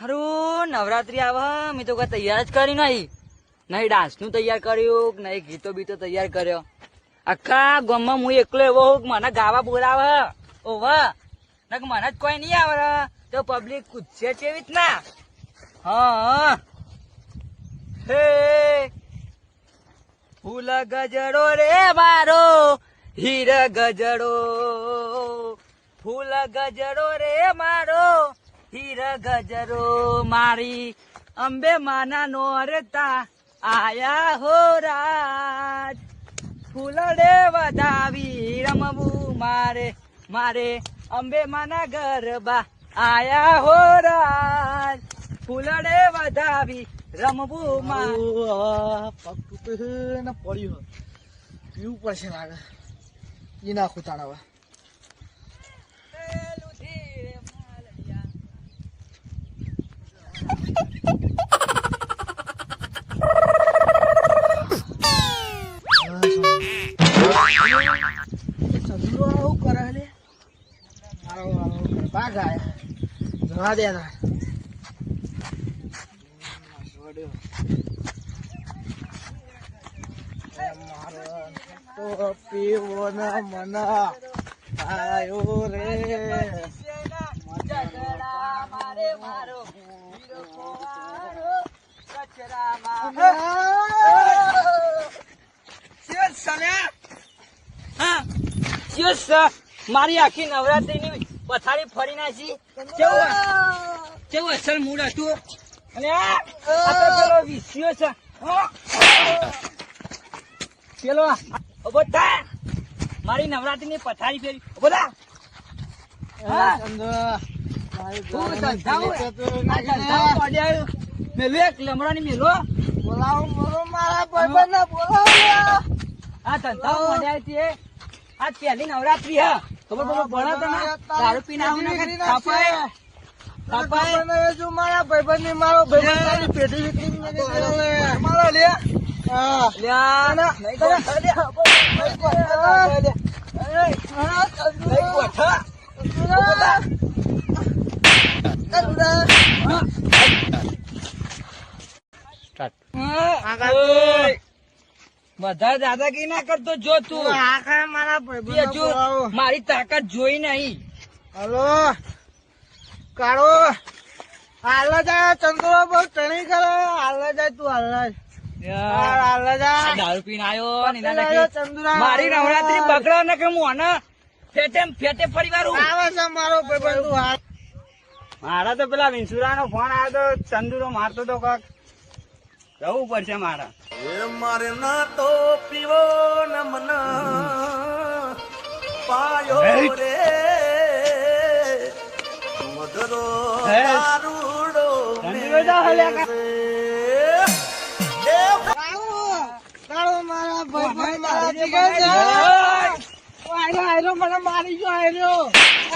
હારું, નવરાત્રી આવે, મેં તો કઈ તૈયાર જ કરી નહીં. નહીં ડાન્સનું તૈયાર કર્યું, નહીં ગીતો બીતો તૈયાર કર્યો. આખા ગામમાં હું એકલો એવો હોઉં મને ગાવા બોલાવે. ઓવ ને મને જ કોઈ નહીં આવે તો પબ્લિક કૂદશે એવી રીતના? હા. હે, ફૂલ ગજડો રે મારો, હીર ગજડો. ફૂલ ગજડો રે મારો હીર ગજરો મારી. અંબે માના નોરતા આયા હો રાજ. ફૂલડે વધાવી રમવું મારે મારે. અંબે માના ગરબા આયા હો રાજ. ફૂલડે વધાવી રમવું મારે પગ તૂટે ને પડ્યું. પીવું પડશે લાગે એ નાખું તાણ મારો ગાય જવા દે. મારો તો પીવો ને મને આયો રે. હા. ચિયો મારી આખી નવરાત્રી ની પથારી ફરી નાખી. કેવું કેવું અસલ મૂડ હતું અને પેલો વિસ્યો છે. પેલો બધા મારી નવરાત્રી ની પથારી ફેરી પડ્યા મેલો એક લમડાની મેલો બોલાવો બોલો મારા ભાઈબંધને બોલાવો. આ ધંધાઓ પડ્યા છે આ પહેલી નવરાત્રી હા. ખબર ખબર ભણા તને દારૂ પીને આવું ના કાપાય એ જો મારા ભાઈબંધની મારો ભાઈબંધ પેઢી નાખી મારો લે. હા. લે. સ્ટાર્ટ. ગોઠા લે હા, ચંદુ. નહીં ગોઠા ઓય. વધારે દાદાગીરી ના કરતો જો તું. આખા મારા તે ભાઈબંધને મારી તાકાત જોઈ નહીં. હલો. કાળો. હાલ જા ચંદ્રો બહુ ટણી કરે. હાલ જાય તું હાલ દારૂ પીને આવ્યો. મારી નવરાત્રી બગડો ને કે હું ફેટે ફેટે ફરી વારું આવે છે મારો ભાઈ મારા તો પેલા વિંસુરા નો ફોન આવ્યો તો ચંદુરો મારતો તો કાક. જવું પડશે મારા. મારે ના તો પીવો ન મન પાયો રે. મધરો દારૂડો. એ મારા ભાઈબંધ મારા જીગર છે. આયરો આયરો મને મારી ગયો આયરો.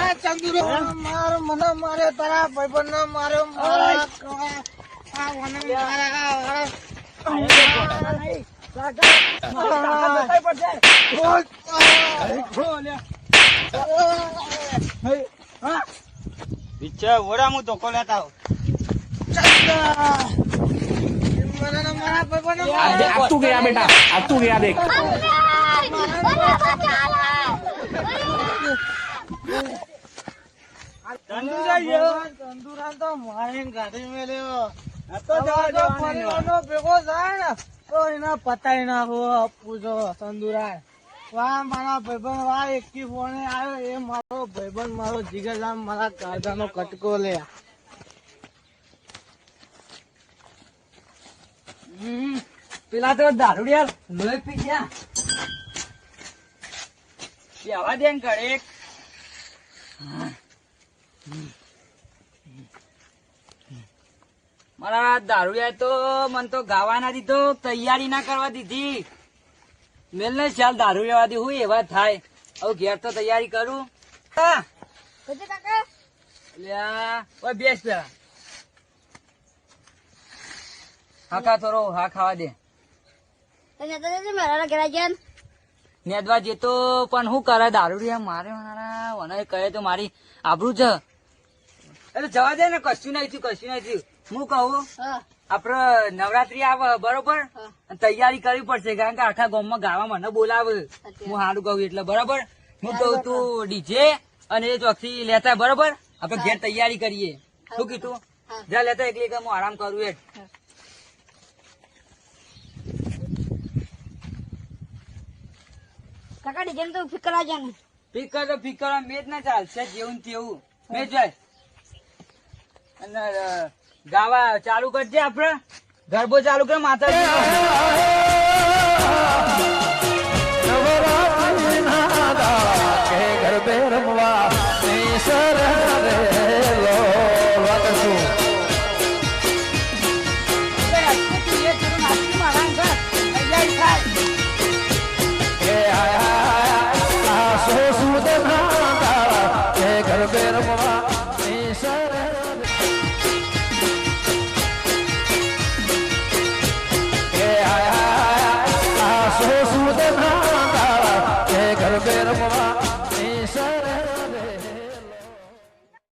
આ ચંદુરો મારો મને મારે તારા ભાઈબંધ માર્યો મારા મારા પીછે ઓડા હું ધોકો લેતા તું ગયા બેટા, આ તું તંદુરા તો મારે ગાડી મેળ્યો. આ તો જવા જો જવાની નહીં. પરિવારનો ભેગો થાય ને તો એને પતાઈ નાખો પૂજો તંદુરા વાહ મારા ભાઈબંધ વાહ એકી ફોને આવ્યો એ મારો ભાઈબંધ મારો જીગરજામ મારા કાયદાનો કટકો લે. પેલા તો દારૂડિયા લોહી પી ગયા. બેવા દે ને મારા દારૂયા તો મને તો ગાવા ના દીધો તૈયારી ના કરવા દીધી. મેલ ને ચાલ દારૂ લેવા દી હું એવા થાય. હવે ઘેર તો તૈયારી કરું. બેસ પેલા. હા ખા થોડો હા ખાવા દે. નેદવા જતો પણ હું કરે દારૂ મારે મારા મને કહે તો મારી આબરૂ છે એટલે જવા દે ને કશું નહીં થયું કશું નહીં થયું. હું કહું? આપડે નવરાત્રી આવે બરોબર? તૈયારી કરવી પડશે કારણ કે આખા ગામમાં ગાવા મને બોલાવે. હું સારું કહું એટલે બરોબર? હું કહું તું ડીજે અને એ ચોકસી લેતા બરોબર? આપડે ઘેર તૈયારી કરીએ. શું કીધું? જ્યાં લેતા એકલી કે હું આરામ કરું એ કાકા ડીજે તો ફિકર આ ને ફિકર તો ફિકર મેં જ ના ચાલશે જેવું તેવું. મેં જાય. અને ગાવા ચાલુ કરજે આપડે. ગરબો ચાલુ કર ગરબે રમવા